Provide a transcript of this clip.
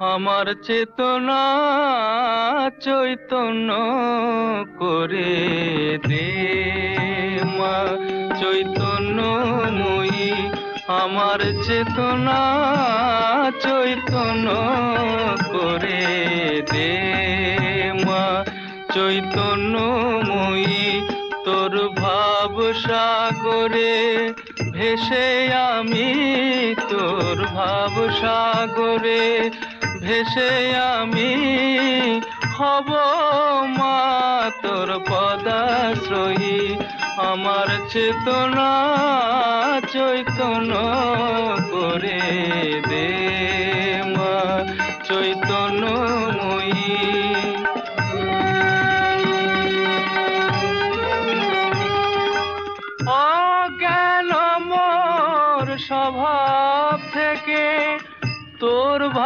আমার চেতনা চৈতন্য করে দে মা চৈতন্য চৈতন্যময়ী। আমার চেতনা চৈতন্য করে দে মা চৈতন্য চৈতন্যময়ী। তোর ভাব সাগরে ভেসে আমি, তোর ভাব সাগরে ভেসে আমি হব মা, তোর পদাশ্রয়ী। আমার চেতনা চৈতন্য করে দে মা চৈতন অজ্ঞান মোর স্বভাব থেকে তোর